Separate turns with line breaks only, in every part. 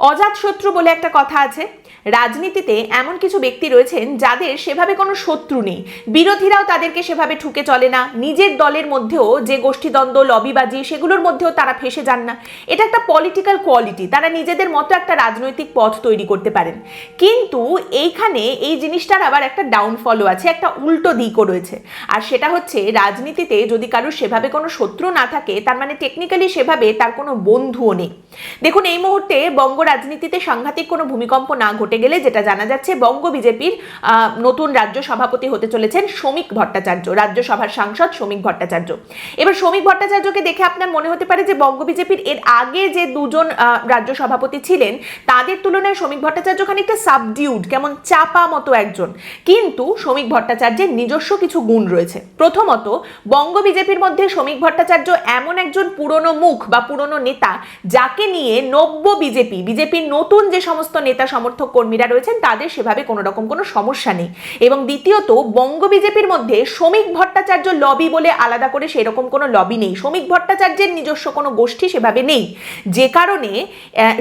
অজাত শত্রু বলে একটা কথা আছে। রাজনীতিতে এমন কিছু ব্যক্তি রয়েছেন যাদের সেভাবে কোনো শত্রু নেই। বিরোধীরাও তাদেরকে সেভাবে ঠুকে চলে না। নিজের দলের মধ্যেও যে গোষ্ঠীদ্বন্দ্ব, লবিবাজি, সেগুলোর মধ্যেও তারা ফেসে যান না। এটা একটা পলিটিক্যাল কোয়ালিটি তারা নিজেদের মতো একটা রাজনৈতিক পথ তৈরি করতে পারেন। কিন্তু এইখানে এই জিনিসটার আবার একটা ডাউনফলও আছে, একটা উল্টো দিকও রয়েছে। আর সেটা হচ্ছে রাজনীতিতে যদি কারোর সেভাবে কোনো শত্রু না থাকে, তার মানে টেকনিক্যালি সেভাবে তার কোনো বন্ধুও নেই। দেখুন, এই মুহূর্তে বঙ্গ রাজনীতিতে সাংঘাতিক কোনো ভূমিকম্প না ঘটে গেলে যেটা জানা যাচ্ছে, বঙ্গ বিজেপির নতুন রাজ্য সভাপতি হতে চলেছেন শ্রমিক ভট্টাচার্য, রাজ্যসভার সাংসদ শ্রমিক ভট্টাচার্য। এবার শ্রমিক ভট্টাচার্যকে দেখে আপনার মনে হতে পারে যে বঙ্গ বিজেপির এর আগে যে দুজন রাজ্য সভাপতি ছিলেন, তাদের তুলনায় শ্রমিক ভট্টাচার্য খানিকটা সাবডিউড কেমন চাপা মতো একজন। কিন্তু শ্রমিক ভট্টাচার্যের নিজস্ব কিছু গুণ রয়েছে। প্রথমত, বঙ্গ বিজেপির মধ্যে শ্রমিক ভট্টাচার্য এমন একজন পুরনো মুখ বা পুরনো নেতা, যাকে নিয়ে নব্য বিজেপি, বিজেপির নতুন যে সমস্ত নেতা সমর্থক কর্মীরা রয়েছেন, তাদের সেভাবে কোনো রকম কোনো সমস্যা নেই। এবং দ্বিতীয়ত, বঙ্গ বিজেপির মধ্যে শ্রমিক ভট্টাচার্য লবি বলে আলাদা করে সেরকম কোনো লবি নেই। শ্রমিক ভট্টাচার্যের নিজস্ব কোনো গোষ্ঠী সেভাবে নেই। যে কারণে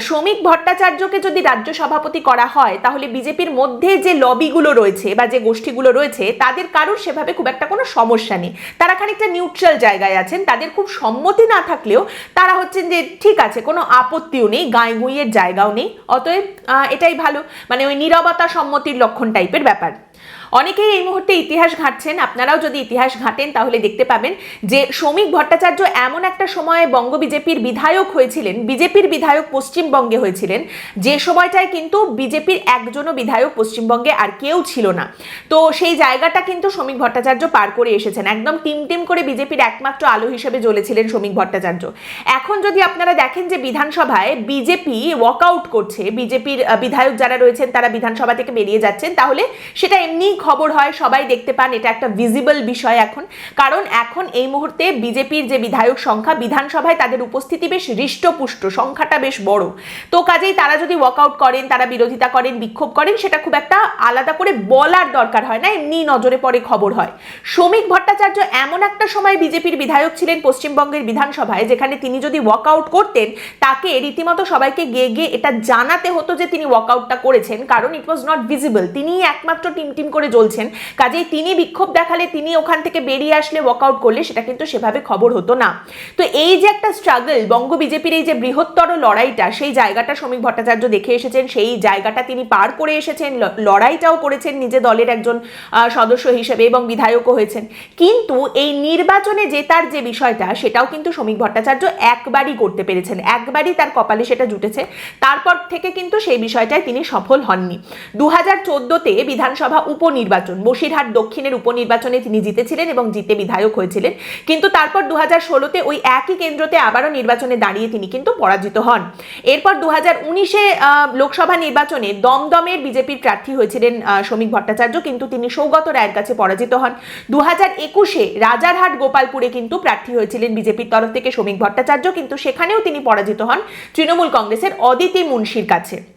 শ্রমিক ভট্টাচার্যকে যদি রাজ্য সভাপতি করা হয়, তাহলে বিজেপির মধ্যে যে লবিগুলো রয়েছে বা যে গোষ্ঠীগুলো রয়েছে, তাদের কারোর সেভাবে খুব একটা কোনো সমস্যা নেই। তারা খানিকটা নিউট্রাল জায়গায় আছেন, তাদের খুব সম্মতি না থাকলেও তারা হচ্ছেন যে, ঠিক আছে, কোনো আপত্তিও নেই, গায়ে গুঁইয়ের জায়গাও নেই। অতএব এটাই ভালো। মানে ওই নিরবতা সম্মতির লক্ষণ টাইপের ব্যাপার। অনেকেই এই মুহূর্তে ইতিহাস ঘাঁটছেন। আপনারাও যদি ইতিহাস ঘাঁটেন, তাহলে দেখতে পাবেন যে শ্রমিক ভট্টাচার্য এমন একটা সময়ে বঙ্গ বিজেপির বিধায়ক হয়েছিলেন, বিজেপির বিধায়ক পশ্চিমবঙ্গে হয়েছিলেন। যে সময়টায় কিন্তু বিজেপির একজনও বিধায়ক পশ্চিমবঙ্গে আর কেউ ছিল না। তো সেই জায়গাটা কিন্তু শ্রমিক ভট্টাচার্য পার করে এসেছেন। একদম টিম টিম করে বিজেপির একমাত্র আলো হিসেবে জ্বলেছিলেন শ্রমিক ভট্টাচার্য। এখন যদি আপনারা দেখেন যে বিধানসভায় বিজেপি ওয়াকআউট করছে, বিজেপির বিধায়ক যারা রয়েছেন, তারা বিধানসভা থেকে বেরিয়ে যাচ্ছেন, তাহলে সেটা এমনি খবর হয়, সবাই দেখতে পান, এটা একটা ভিজিবল বিষয় এখন। কারণ এখন এই মুহূর্তে বিজেপির যে বিধায়ক সংখ্যা, বিধানসভায় তাদের উপস্থিতি বেশ হৃষ্টপুষ্ট, সংখ্যাটা বেশ বড়। তো কাজেই তারা যদি ওয়াকআউট করেন, তারা বিরোধিতা করেন, বিক্ষোভ করেন, সেটা খুব একটা আলাদা করে বলার দরকার হয় না, এমনি নজরে পড়ে খবর হয়। শ্রমিক ভট্টাচার্য এমন একটা সময় বিজেপির বিধায়ক ছিলেন পশ্চিমবঙ্গের বিধানসভায়, যেখানে তিনি যদি ওয়াকআউট করতেন, তাকে রীতিমতো সবাইকে গিয়ে গিয়ে এটা জানাতে হতো যে তিনি ওয়াকআউটটা করেছেন, কারণ ইট ওয়াজ নট ভিজিবল তিনি একমাত্র টিম টিম করে জ্বলছেন। কাজেই তিনি বিক্ষোভ দেখালে তিনি ওখান থেকে বেরিয়ে আসলে ওয়াকআউট করলে সেটা কিন্তু সেভাবে খবর হতো না। তো এই যে একটা স্ট্রাগল বঙ্গ বিজেপির এই যে বৃহত্তর লড়াইটা, সেই জায়গাটা শ্রমিক ভট্টাচার্য দেখে এসেছেন, সেই জায়গাটা তিনি পার করে এসেছেন লড়াইটাও করেছেন নিজে দলের একজন সদস্য হিসেবে এবং বিধায়কও হয়েছেন। কিন্তু এই নির্বাচনে জেতার যে বিষয়টা, সেটাও কিন্তু শ্রমিক ভট্টাচার্য একবারই করতে পেরেছেন। একবারই তার কপালে সেটা জুটেছে। তারপর থেকে কিন্তু সেই বিষয়টায় তিনি সফল হননি। দু হাজার চোদ্দোতে বিধানসভা উপনির্বাচন বসিরহাট দক্ষিণের উপনির্বাচনে তিনি জিতেছিলেন এবং জিতে বিধায়ক হয়েছিলেন। কিন্তু তারপর দু হাজার ষোলোতে ওই একই কেন্দ্রতে আবারও নির্বাচনে দাঁড়িয়ে তিনি কিন্তু পরাজিত হন। এরপর দু হাজার উনিশে লোকসভা নির্বাচনে দমদমের বিজেপির প্রার্থী হয়েছিলেন শ্রমিক ভট্টাচার্য। কিন্তু তিনি সৌগত রায়ের কাছে পরাজিত হন। দু হাজার একুশে রাজারহাট গোপালপুরে কিন্তু প্রার্থী হয়েছিলেন বিজেপির তরফ থেকে শ্রমিক ভট্টাচার্য। কিন্তু সেখানেও তিনি পরাজিত হন তৃণমূল কংগ্রেসের অদিতি মুন্সির কাছে।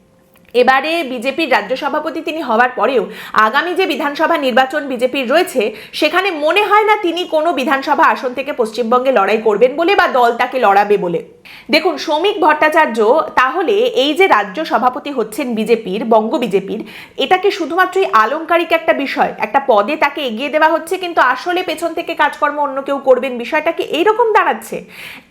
এবারে বিজেপির রাজ্য সভাপতি তিনি হওয়ার পরেও আগামী যে বিধানসভা নির্বাচন বিজেপির রয়েছে, সেখানে মনে হয় না তিনি কোনো বিধানসভা আসন থেকে পশ্চিমবঙ্গে লড়াই করবেন বলে বা দল তাকে লড়াবে বলে। দেখুন, শ্রমিক ভট্টাচার্য, তাহলে এই যে রাজ্য সভাপতি হচ্ছেন বিজেপির, বঙ্গ বিজেপির, এটাকে শুধুমাত্রই আলংকারিক একটা বিষয়, একটা পদে তাকে এগিয়ে দেওয়া হচ্ছে, কিন্তু আসলে পেছন থেকে কাজকর্ম অন্য কেউ করবেন বিষয়টাকে এইরকম দাঁড়াচ্ছে?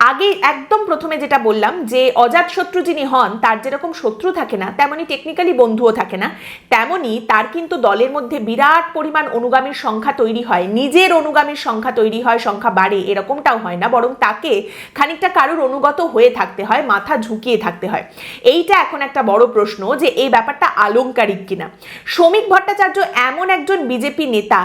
আগে একদম প্রথমে যেটা বললাম, যে অজাত শত্রু যিনি হন, তার যেরকম শত্রু থাকে না, তেমনই টেকনিক্যালি বন্ধুও থাকে না, তেমনই তার কিন্তু দলের মধ্যে বিরাট পরিমাণ অনুগামীর সংখ্যা তৈরি হয়, নিজের অনুগামীর সংখ্যা তৈরি হয়, সংখ্যা বাড়ে, এরকমটাও হয় না, বরং তাকে খানিকটা কারোর অনুগত হয়ে থাকতে হয়, মাথা ঝুঁকিয়ে থাকতে হয়। এইটা এখন একটা বড় প্রশ্ন যে এই ব্যাপারটা আলংকারিক কিনা। শ্রমিক ভট্টাচার্য এমন একজন বিজেপি নেতা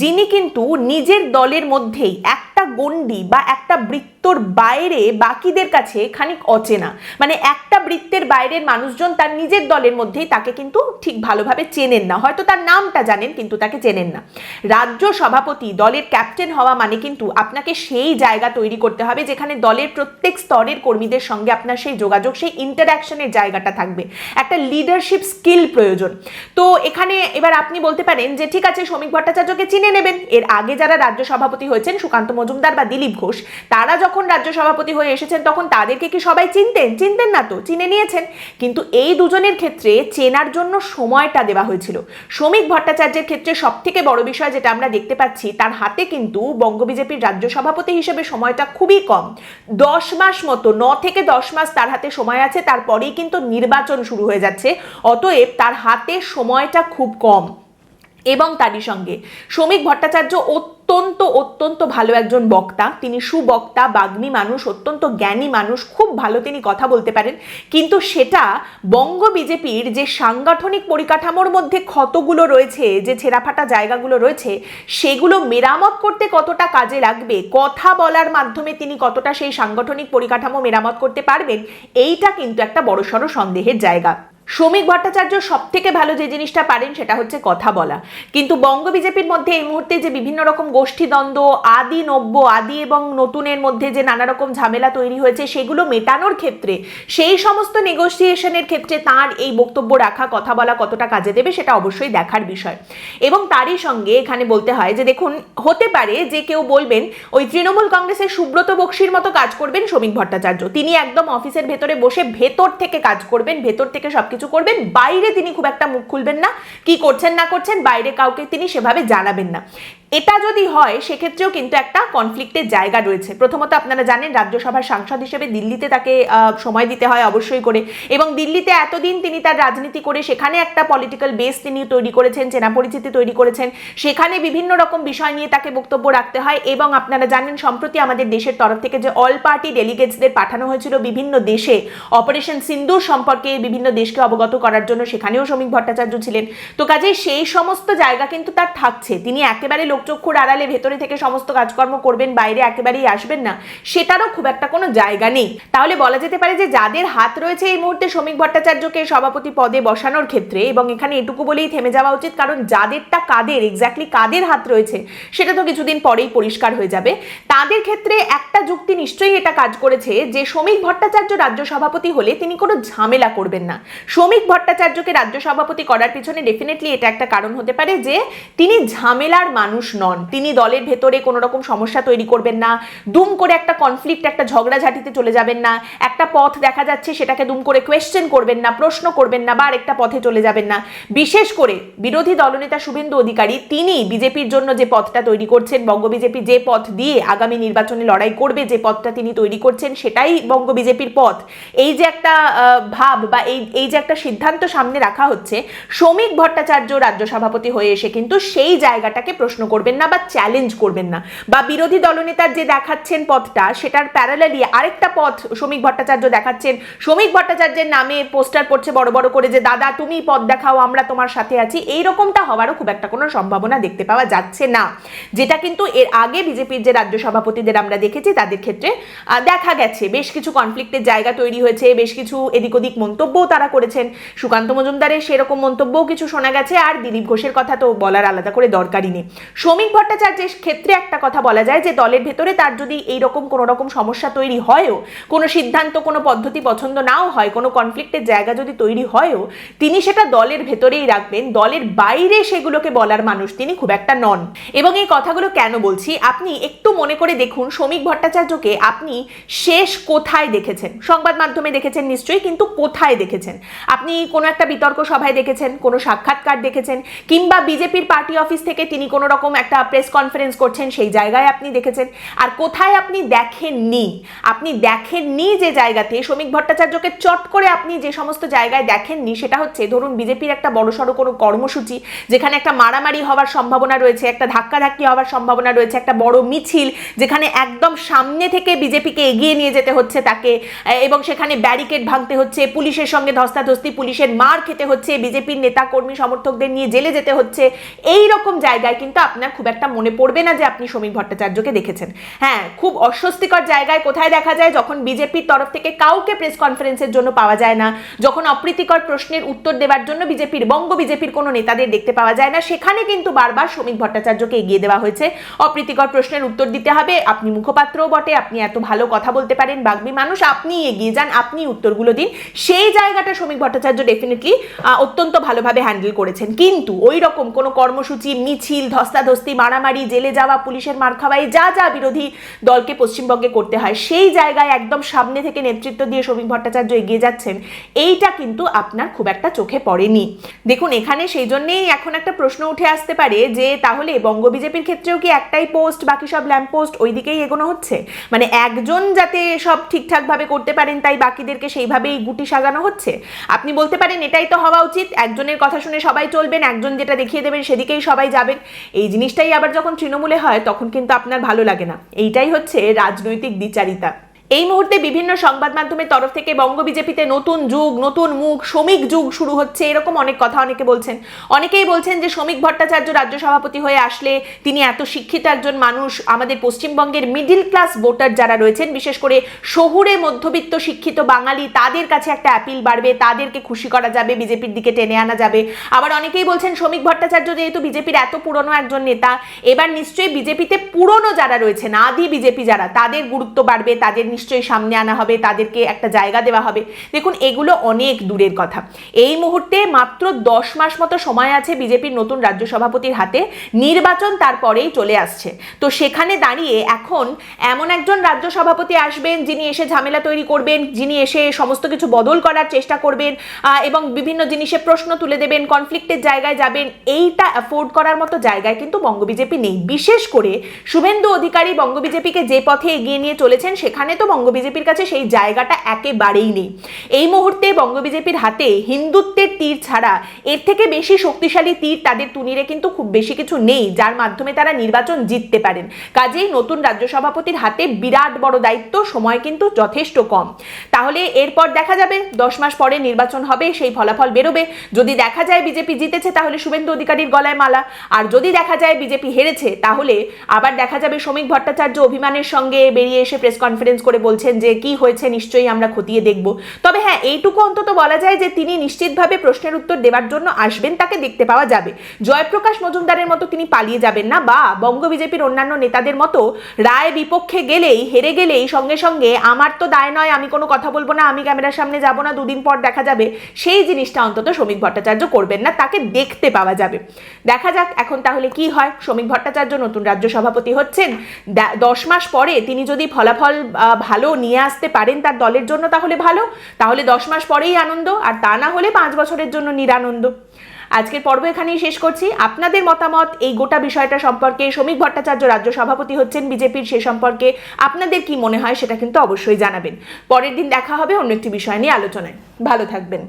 যিনি কিন্তু নিজের দলের মধ্যেই একটা গণ্ডি বা একটা বৃত্তর বাইরে বাকিদের কাছে খানিক অচেনা। মানে একটা বৃত্তের বাইরের মানুষজন তার নিজের দলের মধ্যেই তাকে কিন্তু ঠিক ভালোভাবে চেনেন না। হয়তো তার নামটা জানেন, কিন্তু তাকে চেনেন না। রাজ্য সভাপতি, দলের ক্যাপ্টেন হওয়া মানে কিন্তু আপনাকে সেই জায়গা তৈরি করতে হবে যেখানে দলের প্রত্যেক স্তরের কর্মীদের সঙ্গে আপনার সেই যোগাযোগ, সেই ইন্টারাকশনের জায়গাটা থাকবে। একটা লিডারশিপ স্কিল প্রয়োজন। তো এখানে এবার আপনি বলতে পারেন যে, ঠিক আছে, শ্রমিক ভট্টাচার্যকে চিনে নেবেন। এর আগে যারা রাজ্য সভাপতি হয়েছেন, সুকান্ত মজুমদার বা দিলীপ ঘোষ, তারা যখন রাজ্য সভাপতি হয়ে এসেছেন, তখন তাদেরকে কি সবাই চিনতেন? চিনতেন না তো, চিনে নিয়েছেন। কিন্তু এই দুজনের ক্ষেত্রে চেনার জন্য সময়টা দেওয়া হয়েছিল। শ্রমিক ভট্টাচার্যের ক্ষেত্রে সব থেকে বড় বিষয় যেটা আমরা দেখতে পাচ্ছি, তার হাতে কিন্তু বঙ্গ বিজেপির রাজ্য সভাপতি হিসেবে সময়টা খুবই কম। দশ মাস মতো ন থেকে দশ মাস তার হাতে সময় আছে, তারপরেই কিন্তু নির্বাচন শুরু হয়ে যাচ্ছে। অতএব তার হাতে সময়টা খুব কম। এবং তারই সঙ্গে শ্রমিক ভট্টাচার্য অত্যন্ত অত্যন্ত ভালো একজন বক্তা। তিনি সুবক্তা, বাগ্মী মানুষ, অত্যন্ত জ্ঞানী মানুষ, খুব ভালো তিনি কথা বলতে পারেন। কিন্তু সেটা বঙ্গ বিজেপির যে সাংগঠনিক পরিকাঠামোর মধ্যে ক্ষতগুলো রয়েছে, যে ছেঁড়াফাটা জায়গাগুলো রয়েছে, সেগুলো মেরামত করতে কতটা কাজে লাগবে, কথা বলার মাধ্যমে তিনি কতটা সেই সাংগঠনিক পরিকাঠামো মেরামত করতে পারবেন, এইটা কিন্তু একটা বড়সড় সন্দেহের জায়গা। শ্রমিক ভট্টাচার্য সব থেকে ভালো যে জিনিসটা পারেন সেটা হচ্ছে কথা বলা। কিন্তু বঙ্গ বিজেপির মধ্যে এই মুহূর্তে যে বিভিন্ন রকম গোষ্ঠীদ্বন্দ্ব আদি নব্য, আদি এবং নতুনের মধ্যে যে নানা রকম ঝামেলা তৈরি হয়েছে, সেগুলো মেটানোর ক্ষেত্রে সেই সমস্ত নেগোসিয়েশনের ক্ষেত্রে তার এই বক্তব্য রাখা, কথা বলা কতটা কাজে দেবে সেটা অবশ্যই দেখার বিষয়। এবং তারই সঙ্গে এখানে বলতে হয় যে দেখুন, হতে পারে যে কেউ বলবেন, ওই তৃণমূল কংগ্রেসের সুব্রত বক্সির মতো কাজ করবেন শ্রমিক ভট্টাচার্য। তিনি একদম অফিসের ভেতরে বসে ভেতর থেকে কাজ করবেন, ভেতর থেকে সবকিছু করবেন, বাইরে তিনি খুব একটা মুখ খুলবেন না। কি করছেন না করছেন, বাইরে কাউকে তিনি সেভাবে জানাবেন না। এটা যদি হয়, সেক্ষেত্রেও কিন্তু একটা কনফ্লিক্টের জায়গা রয়েছে। প্রথমত আপনারা জানেন, রাজ্যসভার সাংসদ হিসেবে দিল্লিতে তাকে সময় দিতে হয় অবশ্যই করে। এবং দিল্লিতে এতদিন তিনি তার রাজনীতি করে, সেখানে একটা পলিটিক্যাল বেস তিনি তৈরি করেছেন, চেনা পরিচিতি তৈরি করেছেন। সেখানে বিভিন্ন রকম বিষয় নিয়ে তাকে বক্তব্য রাখতে হয় এবং আপনারা জানেন, সম্প্রতি আমাদের দেশের তরফ থেকে যে অল পার্টি ডেলিগেটসদের পাঠানো হয়েছিল বিভিন্ন দেশে অপারেশন সিন্দুর সম্পর্কে বিভিন্ন দেশকে অবগত করার জন্য সেখানেও শ্রমিক ভট্টাচার্য ছিলেন। তো কাজেই সেই সমস্ত জায়গা কিন্তু তার থাকছে। তিনি একেবারে লোকচক্ষুর আড়ালে ভেতরে থেকে সমস্ত কাজকর্ম করবেন, বাইরে একেবারেই আসবেন না, সেটারও খুব একটা কোনো জায়গা নেই। তাহলে বলা যেতে পারে যে যাদের হাত রয়েছে এই মুহূর্তে শ্রমিক ভট্টাচার্যকে সভাপতি পদে বসানোর ক্ষেত্রে, এবং এখানে এটুকু বলেই থেমে যাওয়া উচিত, কারণ যাদেরটা কাদের এক্স্যাক্টলি কাদের হাত রয়েছে, সেটা তো কিছুদিন পরেই পরিষ্কার হয়ে যাবে। তাদের ক্ষেত্রে একটা যুক্তি নিশ্চয়ই এটা কাজ করেছে যে শ্রমিক ভট্টাচার্য রাজ্য সভাপতি হলে তিনি কোনো ঝামেলা করবেন না। শ্রমিক ভট্টাচার্যকে রাজ্য সভাপতি করার পিছনে ডেফিনেটলি এটা একটা কারণ হতে পারে যে তিনি ঝামেলার মানুষ নন। তিনি দলের ভেতরে কোনো রকম সমস্যা তৈরি করবেন না। দুম করে একটা কনফ্লিক্ট একটা ঝগড়াঝাটিতে চলে যাবেন না। একটা পথ দেখা যাচ্ছে, সেটাকে দুম করে কোয়েশ্চেন করবেন না, প্রশ্ন করবেন না বা আরেকটা পথে চলে যাবেন না। বিশেষ করে বিরোধী দলনেতা শুভেন্দু অধিকারী, তিনি বিজেপির জন্য যে পথটা তৈরি করছেন, বঙ্গ বিজেপি যে পথ দিয়ে আগামী নির্বাচনে লড়াই করবে, যে পথটা তিনি তৈরি করছেন, সেটাই বঙ্গ বিজেপির পথ। এই যে একটা ভাব বা এই এই যে একটা সিদ্ধান্ত সামনে রাখা হচ্ছে, শ্রমিক ভট্টাচার্য রাজ্য সভাপতি হয়ে এসে কিন্তু সেই জায়গাটাকে প্রশ্ন করবেন না বা চ্যালেঞ্জ করবেন না। বা বিরোধী দলনেতার যে দেখাচ্ছেন পথটা, সেটার প্যারালালি আরেকটা পথ শ্রমিক ভট্টাচার্য দেখাচ্ছেন। শ্রমিক ভট্টাচার্যের নামে পোস্টার পড়ছে বড় বড় করে যে, দাদা তুমি পথ দেখাও, আমরা তোমার সাথে আছি। এই রকমটা হওয়ারও খুব একটা কোনো সম্ভাবনা দেখতে পাওয়া যাচ্ছে না। যেটা কিন্তু এর আগে বিজেপির যে রাজ্য সভাপতিদের আমরা দেখেছি, তাদের ক্ষেত্রে দেখা গেছে। বেশ কিছু কনফ্লিক্টের জায়গা তৈরি হয়েছে, বেশ কিছু এদিক ওদিক মন্তব্যও তারা করেছেন। সুকান্ত মজুমদারের সেরকম মন্তব্যও কিছু শোনা গেছে, আর দিলীপ ঘোষের কথা তো বলার আলাদা করে দরকারই নেই। শ্রমিক ভট্টাচার্যের ক্ষেত্রে একটা কথা বলা যায় যে দলের ভেতরে তার যদি এই রকম কোনো রকম সমস্যা তৈরি হয়ও, কোনো সিদ্ধান্ত, কোনো পদ্ধতি পছন্দ নাও হয়, কোনো কনফ্লিক্টের জায়গা যদি তৈরি হয়ও, তিনি সেটা দলের ভেতরেই রাখবেন, দলের বাইরে সেগুলোকে বলার মানুষ তিনি খুব একটা নন। এবং এই কথাগুলো কেন বলছি? আপনি একটু মনে করে দেখুন, শ্রমিক ভট্টাচার্যকে আপনি শেষ কোথায় দেখেছেন? সংবাদ মাধ্যমে দেখেছেন নিশ্চয়ই, কিন্তু কোথায় দেখেছেন? আপনি কোনো একটা বিতর্ক সভায় দেখেছেন, কোনো সাক্ষাৎকার দেখেছেন, কিংবা বিজেপির পার্টি অফিস থেকে তিনি কোনো রকম একটা প্রেস কনফারেন্স করছেন, সেই জায়গায় আপনি দেখেছেন। আর কোথায় আপনি দেখেননি? আপনি দেখেননি যে জায়গাতে শ্রমিক ভট্টাচার্যকে চট করে আপনি যে সমস্ত জায়গায় দেখেননি, সেটা হচ্ছে ধরুন বিজেপির একটা বড়সড় কোনো কর্মসূচি, যেখানে একটা মারামারি হওয়ার সম্ভাবনা রয়েছে, একটা ধাক্কাধাক্কি হওয়ার সম্ভাবনা রয়েছে, একটা বড় মিছিল, যেখানে একদম সামনে থেকে বিজেপিকে এগিয়ে নিয়ে যেতে হচ্ছে তাকে এবং সেখানে ব্যারিকেড ভাঙতে হচ্ছে, পুলিশের সঙ্গে ধস্তাধস্তি, পুলিশের মার খেতে হচ্ছে, বিজেপির নেতা কর্মী সমর্থকদের নিয়ে জেলে যেতে হচ্ছে এই রকম জায়গায় কিন্তু আপনার খুব একটা মনে পড়বে না যে আপনি শ্রমিক ভট্টাচার্যকে দেখেছেন। হ্যাঁ খুব অস্বস্তিকর জায়গায় কোথায় দেখা যায় যখন বিজেপির তরফ থেকে কাউকে প্রেস কনফারেন্সের জন্য পাওয়া যায় না, যখন অপ্রীতিকর প্রশ্নের উত্তর দেওয়ার জন্য বিজেপির, বঙ্গ বিজেপির কোনো নেতাদের দেখতে পাওয়া যায় না, সেখানে কিন্তু বারবার শ্রমিক ভট্টাচার্যকে এগিয়ে দেওয়া হয়েছে। অপ্রীতিকর প্রশ্নের উত্তর দিতে হবে, আপনি মুখপাত্রও বটে, আপনি এত ভালো কথা বলতে পারেন, বাগ্মী মানুষ, আপনি এগিয়ে যান, আপনি উত্তরগুলো দিন। সেই জায়গাটা শ্রমিক ভট্টাচার্য ডেফিনেটলি অত্যন্ত ভালোভাবে হ্যান্ডেল করেছেন। কিন্তু ওই রকম কোনো কর্মসূচি, মিছিল, ধস্তাধস্তি ধস্তাধস্তি মারামারি, জেলে যাওয়া, পুলিশের মার খাওয়াই যা যা বিরোধী দলকে পশ্চিমবঙ্গে করতে হয়, সেই জায়গায় একদম সামনে থেকে নেতৃত্ব দিয়ে শ্রমিক ভট্টাচার্য এগিয়ে যাচ্ছেন, এইটা কিন্তু আপনার খুব একটা চোখে পড়েনি। দেখুন, এখানে সেই জন্যেই এখন একটা প্রশ্ন উঠে আসতে পারে যে, তাহলে বঙ্গ বিজেপির ক্ষেত্রেও কি একটাই পোস্ট, বাকি সব ল্যাম্প পোস্ট ওই দিকেই এগোনো হচ্ছে? মানে একজন যাতে সব ঠিকঠাকভাবে করতে পারেন, তাই বাকিদেরকে সেইভাবেই গুটি সাজানো হচ্ছে? আপনি বলতে পারেন, এটাই তো হওয়া উচিত, একজনের কথা শুনে সবাই চলবেন, একজন যেটা দেখিয়ে দেবেন সেদিকেই সবাই যাবেন। এই জিনিসটাই আবার যখন তৃণমূলে হয়, তখন কিন্তু আপনার ভালো লাগে না। এইটাই হচ্ছে রাজনৈতিক দ্বিচারিতা এই মুহূর্তে বিভিন্ন সংবাদ মাধ্যমের তরফ থেকে বঙ্গ বিজেপিতে নতুন যুগ, নতুন মুখ, শ্রমিক যুগ শুরু হচ্ছে, এরকম অনেক কথা অনেকে বলছেন। অনেকেই বলছেন যে শ্রমিক ভট্টাচার্য রাজ্য সভাপতি হয়ে আসলে তিনি এত শিক্ষিত একজন মানুষ। আমাদের পশ্চিমবঙ্গের মিডিল ক্লাস ভোটার যারা রয়েছেন, বিশেষ করে শহুরে মধ্যবিত্ত শিক্ষিত বাঙালি, তাদের কাছে একটা অ্যাপিল বাড়বে, তাদেরকে খুশি করা যাবে, বিজেপির দিকে টেনে আনা যাবে। আবার অনেকেই বলছেন শ্রমিক ভট্টাচার্য যেহেতু বিজেপির এত পুরনো একজন নেতা, এবার নিশ্চয়ই বিজেপিতে পুরনো যারা রয়েছেন, আদি বিজেপি যারা, তাদের গুরুত্ব বাড়বে, তাদের নিশ্চয়ই সামনে আনা হবে, তাদেরকে একটা জায়গা দেওয়া হবে। দেখুন, এগুলো অনেক দূরের কথা। এই মুহূর্তে মাত্র দশ মাস মতো সময় আছে বিজেপির নতুন রাজ্য সভাপতির হাতে। নির্বাচন তারপরেই চলে আসছে। তো সেখানে দাঁড়িয়ে এখন এমন একজন রাজ্য সভাপতি আসবেন, যিনি এসে ঝামেলা তৈরি করবেন, যিনি এসে সমস্ত কিছু বদল করার চেষ্টা করবেন এবং বিভিন্ন জিনিসে প্রশ্ন তুলে দেবেন কনফ্লিক্টের জায়গায় যাবেন, এইটা অ্যাফোর্ড করার মতো জায়গায় কিন্তু বঙ্গ বিজেপি নেই। বিশেষ করে শুভেন্দু অধিকারী বঙ্গ বিজেপিকে যে পথে এগিয়ে নিয়ে চলেছেন, সেখানে তো বঙ্গ বিজেপির কাছে সেই জায়গাটা একেবারেই নেই। এই মুহূর্তে বঙ্গ বিজেপির হাতে হিন্দুত্বের তীর ছাড়া এর থেকে বেশি শক্তিশালী তীর তাদের তুনিরে কিন্তু খুব বেশি কিছু নেই, যার মাধ্যমে তারা নির্বাচন জিততে পারেন। কাজেই নতুন রাজ্য সভাপতির হাতে বিরাট বড় দায়িত্ব, সময় কিন্তু যথেষ্ট কম। তাহলে এরপর দেখা যাবে, দশ মাস পরে নির্বাচন হবে, সেই ফলাফল বেরোবে। যদি দেখা যায় বিজেপি জিতেছে, তাহলে শুভেন্দু অধিকারীর গলায় মালা। আর যদি দেখা যায় বিজেপি হেরেছে, তাহলে আবার দেখা যাবে শ্রমিক ভট্টাচার্য অভিমানের সঙ্গে বেরিয়ে এসে প্রেস কনফারেন্স করে বলছেন যে কি হয়েছে নিশ্চয়ই আমরা খতিয়ে দেখব। তবে হ্যাঁ এইটুকু অন্তত বলা যায় যে তিনি নিশ্চিতভাবে প্রশ্নের উত্তর দেওয়ার জন্য আসবেন, তাকে দেখতে পাওয়া যাবে। জয়প্রকাশ মজুমদারের মতো তিনি পালিয়ে যাবেন না, বা বঙ্গ বিজেপির অন্যান্য নেতাদের মতো রায় বিপক্ষে গেলেই, হেরে গেলেই সঙ্গে সঙ্গে, আমার তো দায় নয়, আমি কোনো কথা বলব না, আমি ক্যামেরার সামনে যাব না, দুদিন পর দেখা যাবে। সেই জিনিসটা অন্তত শ্রমিক ভট্টাচার্য করবেন না, তাকে দেখতে পাওয়া যাবে। দেখা যাক এখন তাহলে কি হয়। শ্রমিক ভট্টাচার্য নতুন রাজ্য সভাপতি হচ্ছেন। দশ মাস পরে তিনি যদি ফলাফল ভালো নিয়ে আসতে পারেন তার দলের জন্য তাহলে ভালো। তাহলে দশ মাস পরেই আনন্দ, আর তা না হলে পাঁচ বছরের জন্য নিরানন্দ। আজকের পর্ব এখানেই শেষ করছি। আপনাদের মতামত এই গোটা বিষয়টা সম্পর্কে শ্রমিক ভট্টাচার্য রাজ্য সভাপতি হচ্ছেন বিজেপির সে সম্পর্কে আপনাদের কি মনে হয় সেটা কিন্তু অবশ্যই জানাবেন। পরের দিন দেখা হবে অন্য একটি বিষয় নিয়ে আলোচনায়। ভালো থাকবেন।